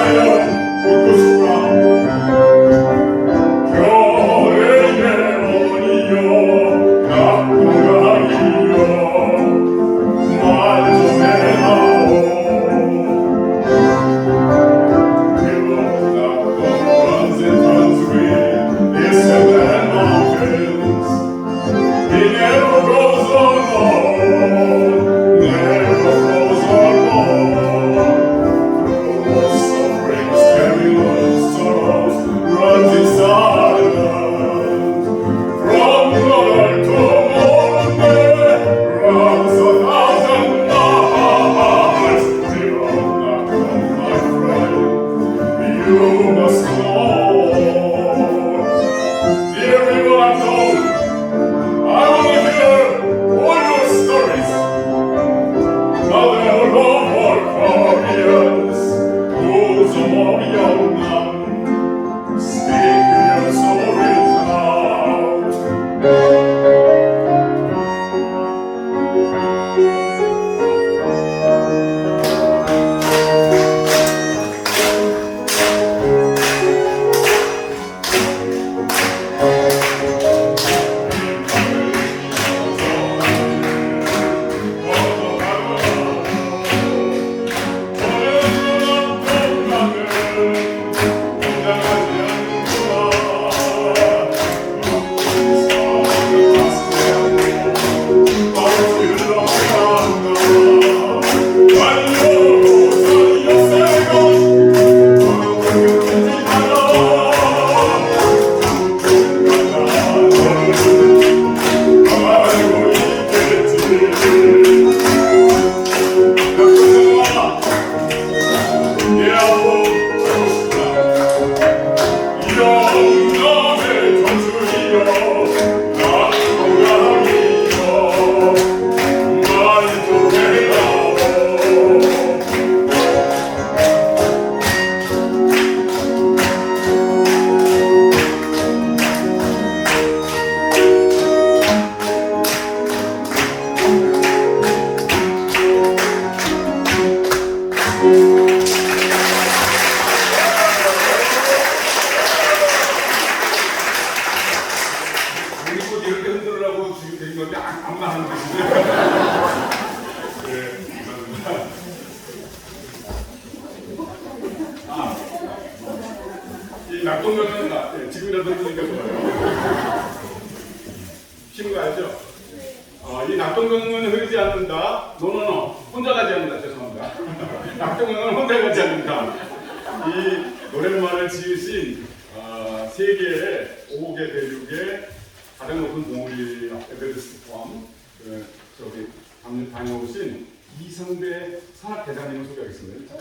Zion, 낙동강은 나, 예, 지금이라도 들으니까 좋아요. 쉬는 거 알죠? 어, 이 낙동강은 흐르지 않는다. 노노노. 혼자 가지 않는다. 죄송합니다. 낙동강은 혼자 가지 않는다. 이 노랫말을 지으신 어, 세계의 5개 대륙의 가장 높은 봉우리 에베레스트 포함 그, 저기 당- 다녀오신 이성대 산악대장님을 소개하겠습니다.